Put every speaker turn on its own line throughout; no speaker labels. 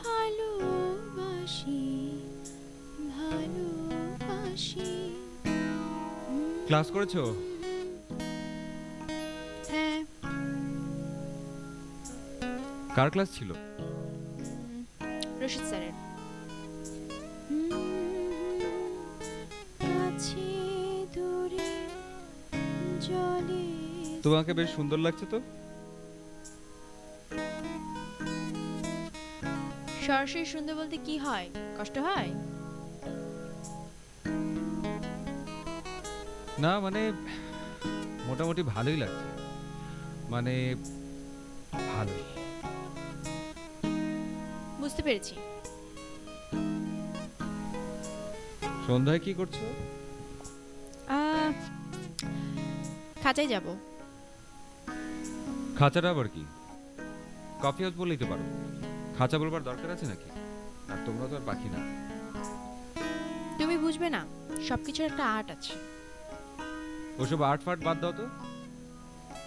ভালোবাসি ভালোবাসি।
ক্লাস করেছ?
হ্যাঁ।
কার ক্লাস ছিল?
রশিদ স্যারের।
তোমাকে বেশ সুন্দর লাগছে তো?
সরাসরি শুনতে বলতে কি হয়? কষ্ট হয়?
না মানে মোটামুটি ভালোই লাগছে। মানে ভালোই।
বুঝতে পেরেছি।
সন্ধ্যায় কি করছ?
আহ, খাঁচায় যাব।
খাঁচাটা আবার কি? কফি হাউস বললেই তো পারো। খাঁচা বলবার দরকার আছে নাকি? আর তোমরা তো আর পাখি না।
তুমি বুঝবে না সবকিছুর একটা আর্ট আছে।
ওসব আর্ট ফাট বাদ দাও তো।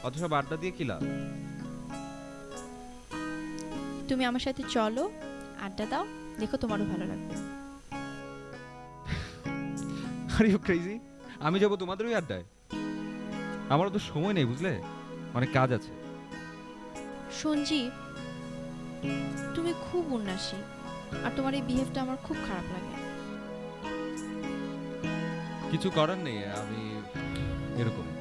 অত সব আড্ডা দিয়ে কি লাভ?
তুমি আমার সাথে চলো আড্ডা দাও দেখো তোমারও ভালো লাগবে।
আর ইউ ক্রেজি আমি যাব তোমাদের ওই আড্ডায়? আমারও তো সময় নেই বুঝলে? অনেক কাজ আছে।
সঞ্জীব তুমি খুব উন্নাসী, আর তোমার এই বিহেভটা আমার খুব খারাপ লাগে।
কিছু করার নেই, আমি এরকম।